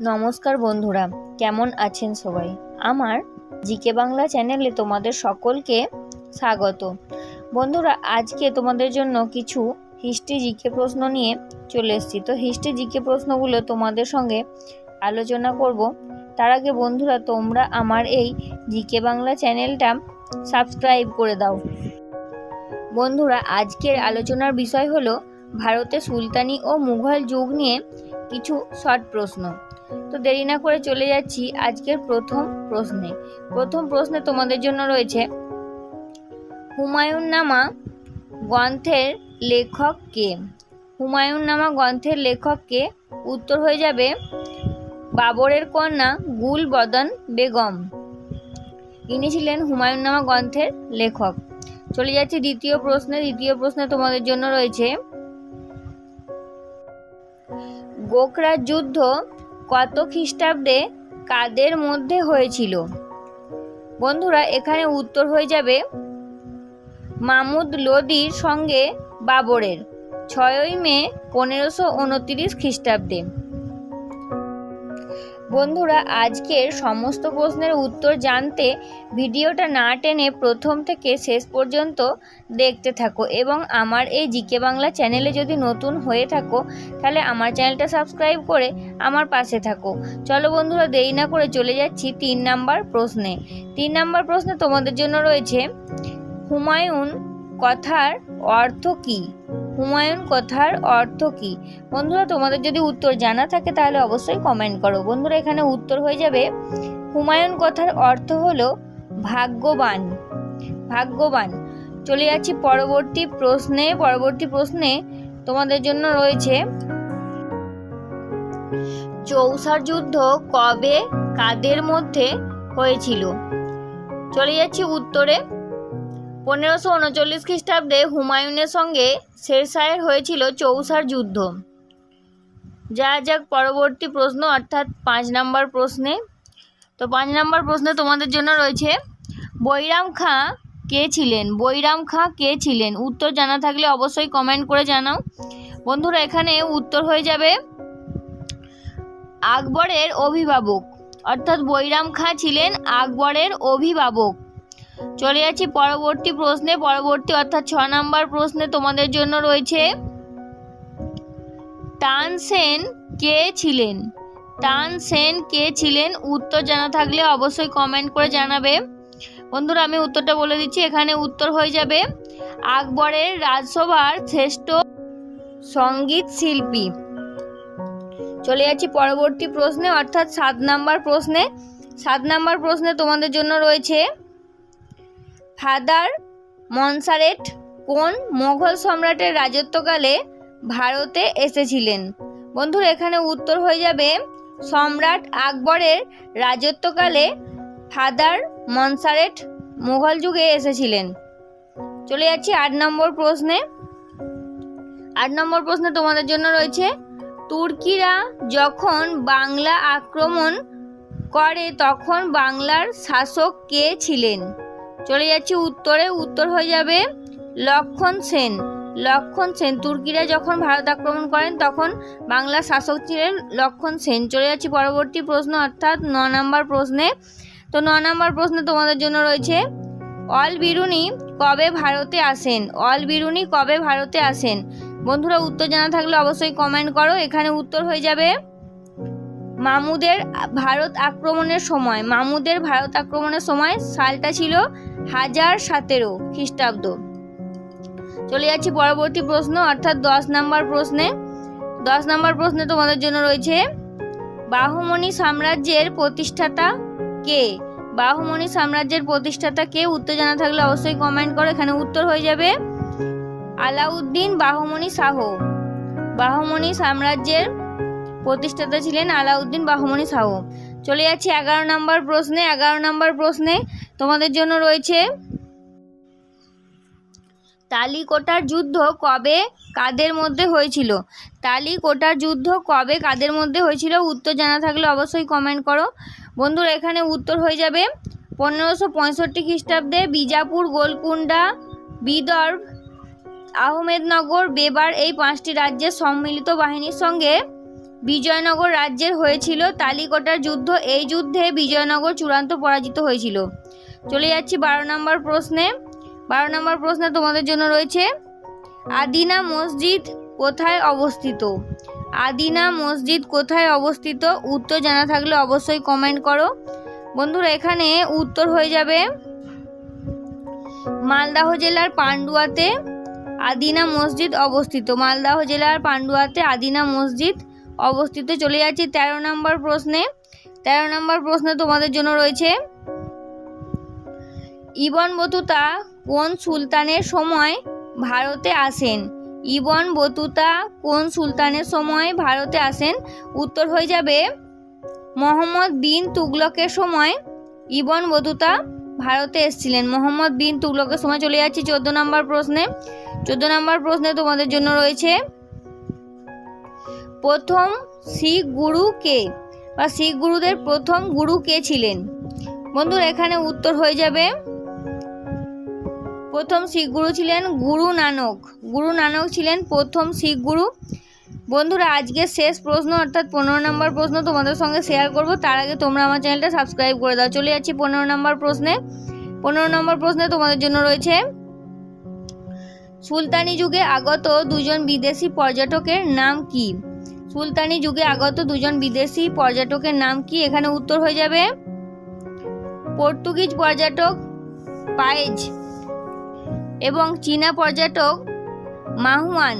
নমস্কার বন্ধুরা, কেমন আছেন সবাই? আমার জিকে বাংলা চ্যানেলে তোমাদের সকলকে স্বাগত। বন্ধুরা, আজকে তোমাদের জন্য কিছু হিস্ট্রি জিকে প্রশ্ন নিয়ে চলে এসেছি। তো হিস্ট্রি জিকে প্রশ্নগুলো তোমাদের সঙ্গে আলোচনা করব। তার আগে বন্ধুরা, তোমরা আমার এই জিকে বাংলা চ্যানেলটা সাবস্ক্রাইব করে দাও। বন্ধুরা, আজকের আলোচনার বিষয় হলো ভারতে সুলতানি ও মুঘল যুগ নিয়ে কিছু শর্ট প্রশ্ন। তো দেরি না করে চলে যাচ্ছি আজকের প্রথম প্রশ্নে। প্রথম প্রশ্নে তোমাদের জন্য রয়েছে হুমায়ুন নামা গ্রন্থের লেখক কে? হুমায়ুন নামা গ্রন্থের লেখক কে? উত্তর হয়ে যাবে, বাবরের কন্যা গুল বদন বেগম। ইনি ছিলেন হুমায়ুন নামা গ্রন্থের লেখক। চলে যাচ্ছি দ্বিতীয় প্রশ্নে দ্বিতীয় প্রশ্নে তোমাদের জন্য রয়েছে, গোখরার যুদ্ধ কত খ্রিস্টাব্দে কাদের মধ্যে হয়েছিল? বন্ধুরা, এখানে উত্তর হয়ে যাবে মামুদ লোদির সঙ্গে বাবরের, ছয়ই মে পনেরোশো উনত্রিশ খ্রিস্টাব্দে। বন্ধুরা, আজকের সমস্ত প্রশ্নের উত্তর জানতে ভিডিওটা না টেনে প্রথম থেকে শেষ পর্যন্ত দেখতে থাকো এবং আমার এই জিকে বাংলা চ্যানেলে যদি নতুন হয়ে থাকো, তাহলে আমার চ্যানেলটা সাবস্ক্রাইব করে আমার পাশে থাকো। চলো বন্ধুরা, দেরি না করে চলে যাচ্ছি তিন নাম্বার প্রশ্নে। তিন নাম্বার প্রশ্নে তোমাদের জন্য রয়েছে, হুমায়ুন কথার অর্থ কী? হুমায়ুন কথার অর্থ কী? বন্ধুরা, তোমাদের যদি উত্তর জানা থাকে তাহলে অবশ্যই কমেন্ট করো। বন্ধুরা, এখানে উত্তর হয়ে যাবে, হুমায়ুন কথার অর্থ হলো ভাগ্যবান। ভাগ্যবান। চলে যাচ্ছি পরবর্তী প্রশ্নে। পরবর্তী প্রশ্নে তোমাদের জন্য রয়েছে, চৌসার যুদ্ধ কবে কাদের মধ্যে হয়েছিল? চলে যাচ্ছি উত্তরে। পনেরোশো উনচল্লিশ খ্রিস্টাব্দে হুমায়ুনের সঙ্গে শেরশাহের হয়েছিল চৌসার যুদ্ধ। যা যাক পরবর্তী প্রশ্ন, অর্থাৎ পাঁচ নাম্বার প্রশ্নে। তো পাঁচ নাম্বার প্রশ্নে তোমাদের জন্য রয়েছে, বৈরাম খাঁ কে ছিলেন? বৈরাম খাঁ কে ছিলেন? উত্তর জানা থাকলে অবশ্যই কমেন্ট করে জানাও। বন্ধুরা, এখানে উত্তর হয়ে যাবে আকবরের অভিভাবক। অর্থাৎ বৈরাম খাঁ ছিলেন আকবরের অভিভাবক। চলে যাচ্ছি পরবর্তী প্রশ্নে। পরবর্তী অর্থাৎ ছ নাম্বার প্রশ্নে তোমাদের জন্য রয়েছে, তানসেন কে ছিলেন? তানসেন কে ছিলেন? উত্তর জানা থাকলে অবশ্যই কমেন্ট করে জানাবে। বন্ধুরা, আমি উত্তরটা বলে দিচ্ছি, এখানে উত্তর হয়ে যাবে আকবরের রাজসভার শ্রেষ্ঠ সংগীত শিল্পী। চলে যাচ্ছি পরবর্তী প্রশ্নে, অর্থাৎ সাত নাম্বার প্রশ্নে। সাত নাম্বার প্রশ্নে তোমাদের জন্য রয়েছে ফাদার মনসারেট কোন মোঘল সম্রাটের রাজত্বকালে ভারতে এসেছিলেন? বন্ধুরা, এখানে উত্তর হয়ে যাবে সম্রাট আকবরের রাজত্বকালে ফাদার মনসারেট মোঘল যুগে এসেছিলেন। চলে যাচ্ছি আট নম্বর প্রশ্নে। আট নম্বর প্রশ্নে তোমাদের জন্য রয়েছে, তুর্কিরা যখন বাংলা আক্রমণ করে, তখন বাংলার শাসক কে ছিলেন? চলে যাচ্ছি উত্তরে, উত্তর হয়ে যাবে লক্ষণ সেন। লক্ষণ সেন, তুর্কিরা যখন ভারত আক্রমণ করেন, তখন বাংলার শাসক ছিলেন লক্ষণ সেন। চলে যাচ্ছি পরবর্তী প্রশ্ন, অর্থাৎ ন নম্বর প্রশ্নে। তো ন নম্বর প্রশ্নে তোমাদের জন্য রয়েছে, অল বিরুনি কবে ভারতে আসেন? অল বিরুনি কবে ভারতে আসেন? বন্ধুরা, উত্তর জানা থাকলে অবশ্যই কমেন্ট করো। এখানে উত্তর হয়ে যাবে, মামুদের ভারত আক্রমণের সময়। মামুদের ভারত আক্রমণের সময় সালটা ছিল হাজার সতেরো খ্রিস্টাব্দ। চলে যাচ্ছি পরবর্তী প্রশ্ন, অর্থাৎ দশ নাম্বার প্রশ্নে। দশ নাম্বার প্রশ্নে তোমাদের জন্য রয়েছে, বাহুমণি সাম্রাজ্যের প্রতিষ্ঠাতা কে? বাহুমণি সাম্রাজ্যের প্রতিষ্ঠাতা কে? উত্তর জানা থাকলে অবশ্যই কমেন্ট করো, এখানে উত্তর হয়ে যাবে আলাউদ্দিন বাহুমণি শাহ। বাহুমণি সাম্রাজ্যের প্রতিষ্ঠাতা ছিলেন আলাউদ্দিন বাহুমণি শাহ। চলে যাচ্ছি এগারো নম্বর প্রশ্নে, এগারো নম্বর প্রশ্নে তোমাদের জন্য রয়েছে তালিকোটার যুদ্ধ কবে কাদের মধ্যে হয়েছিল? তালিকোটার যুদ্ধ কবে কাদের মধ্যে হয়েছিল? উত্তর জানা থাকলে অবশ্যই কমেন্ট করো। বন্ধুরা, এখানে উত্তর হয়ে যাবে পনেরোশো পঁয়ষট্টি খ্রিস্টাব্দে বিজাপুর গোলকুন্ডা বিদর্ভ আহমেদনগর, বেবার এই পাঁচটি রাজ্যের সম্মিলিত বাহিনীর সঙ্গে বিজয়নগর রাজ্যের হয়েছিল। তালিকোটার যুদ্ধ, এই যুদ্ধে বিজয়নগর চূড়ান্ত পরাজিত হয়েছিল। চলে যাচ্ছি বারো নম্বর প্রশ্নে। বারো নম্বর প্রশ্নে তোমাদের জন্য রয়েছে, আদিনা মসজিদ কোথায় অবস্থিত? আদিনা মসজিদ কোথায় অবস্থিত? উত্তর জানা থাকলে অবশ্যই কমেন্ট করো। বন্ধুরা, এখানে উত্তর হয়ে যাবে মালদাহ জেলার পান্ডুয়াতে আদিনা মসজিদ অবস্থিত। মালদাহ জেলার পান্ডুয়াতে আদিনা মসজিদ অবস্থিত। চলে যাচ্ছি তেরো নম্বর প্রশ্নে। তেরো নম্বর প্রশ্নে তোমাদের জন্য রয়েছে ইবন বতুতা কোন সুলতানের সময় ভারতে আসেন? ইবন বতুতা কোন সুলতানের সময় ভারতে আসেন? উত্তর হয়ে যাবে, মোহাম্মদ বিন তুগলকের সময় ইবন বতুতা ভারতে এসেছিলেন। মোহাম্মদ বিন তুগলকের সময় চলে যাচ্ছি চোদ্দ নম্বর প্রশ্নে। চোদ্দ নম্বর প্রশ্নে তোমাদের জন্য রয়েছে, প্রথম শিখ গুরু কে? বা শিখ গুরুদের প্রথম গুরু কে ছিলেন? বন্ধুরা, এখানে উত্তর হয়ে যাবে প্রথম শিখ গুরু ছিলেন গুরু নানক। গুরু নানক ছিলেন প্রথম শিখ গুরু। বন্ধুরা, আজকে শেষ প্রশ্ন, অর্থাৎ পনেরো নম্বর প্রশ্ন তোমাদের সঙ্গে শেয়ার করব। তার আগে তোমরা আমার চ্যানেলটা সাবস্ক্রাইব করে দাও। চলে যাচ্ছি পনেরো নম্বর প্রশ্নে। পনেরো নম্বর প্রশ্নে তোমাদের জন্য রয়েছে, সুলতানি যুগে আগত দুজন বিদেশি পর্যটকের নাম কি? সুলতানি যুগে আগত দুজন বিদেশি পর্যটকের নাম কি? এখানে উত্তর হয়ে যাবে, পর্তুগিজ পর্যটক পায়েজ। এবং চীনা পর্যটক মাহুয়ান।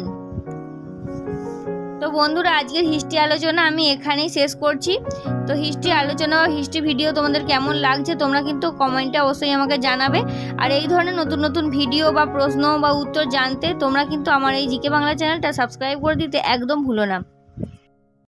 তো বন্ধুরা, আজকের হিস্ট্রি আলোচনা আমি এখানেই শেষ করছি। তো হিস্ট্রি আলোচনা বা হিস্ট্রি ভিডিও তোমাদের কেমন লাগছে তোমরা কিন্তু কমেন্টে অবশ্যই আমাকে জানাবে। আর এই ধরনের নতুন নতুন ভিডিও বা প্রশ্ন বা উত্তর জানতে তোমরা কিন্তু আমার এই জিকে বাংলা চ্যানেলটা সাবস্ক্রাইব করে দিতে একদম ভুলো না।